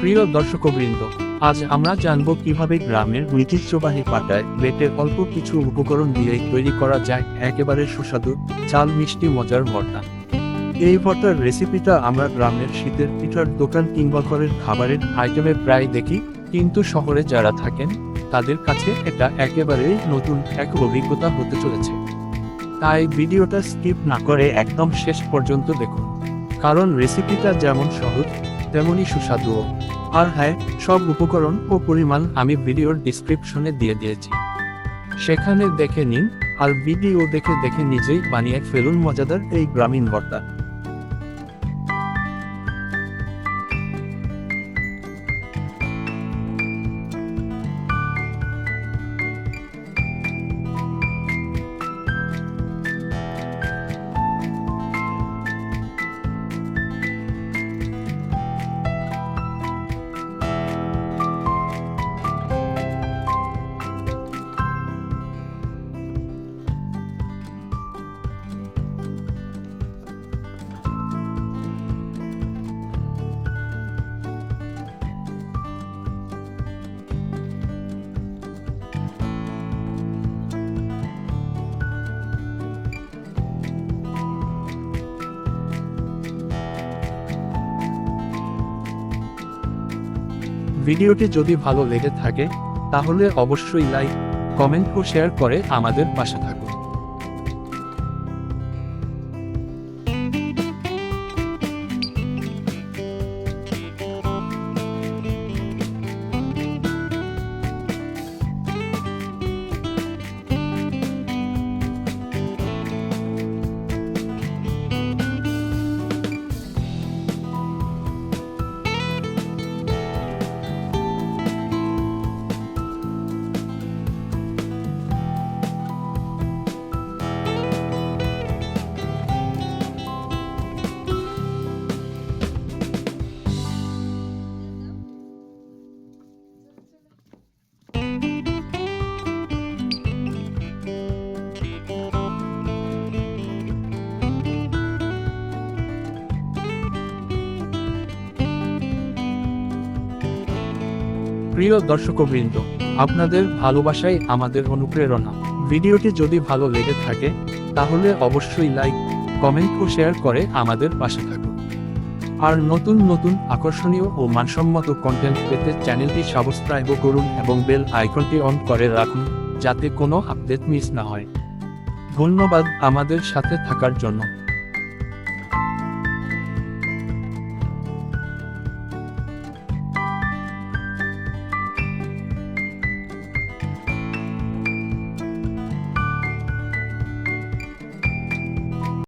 প্রিয় দর্শকবৃন্দ, আজ আমরা জানব কীভাবে গ্রামের ঐতিহ্যবাহী পাটায় বেটে অল্প কিছু উপকরণ দিয়ে তৈরি করা যায় একেবারে সুস্বাদু, চাল মিষ্টি মজার ভর্তা। এই ভর্তার রেসিপিটা আমরা গ্রামের শীতের পিঠার দোকান কিংবা ঘরের খাবারের আইটেমে প্রায় দেখি, কিন্তু শহরে যারা থাকেন, তাদের কাছে এটা একেবারেই নতুন এক অভিজ্ঞতা হতে চলেছে। তাই ভিডিওটা স্কিপ না করে একদম শেষ পর্যন্ত দেখুন, কারণ রেসিপিটা যেমন সহজ তেমনই সুস্বাদুও আর হ্যাঁ সব উপকরণ ও পরিমাণ আমি ভিডিওর ডিসক্রিপশনে দিয়ে দিয়েছি। সেখানে দেখে নিন, আর ভিডিও দেখে দেখে নিজেই বানিয়ে ফেলুন মজাদার এই গ্রামীণ ভর্তা। ভিডিওটি যদি ভালো লেগে থাকে, তাহলে অবশ্যই লাইক কমেন্ট ও শেয়ার করে আমাদের পাশে থাকুন। প্রিয় দর্শকবৃন্দ, আপনাদের ভালোবাসাই আমাদের অনুপ্রেরণা। ভিডিওটি যদি ভালো লেগে থাকে, তাহলে অবশ্যই লাইক, কমেন্ট ও শেয়ার করে আমাদের পাশে থাকুন। আর নতুন নতুন আকর্ষণীয় ও মানসম্মত কন্টেন্ট পেতে চ্যানেলটি সাবস্ক্রাইব করুন এবং বেল আইকনটি অন করে রাখুন, যাতে কোনো আপডেট মিস না হয়। ধন্যবাদ আমাদের সাথে থাকার জন্য।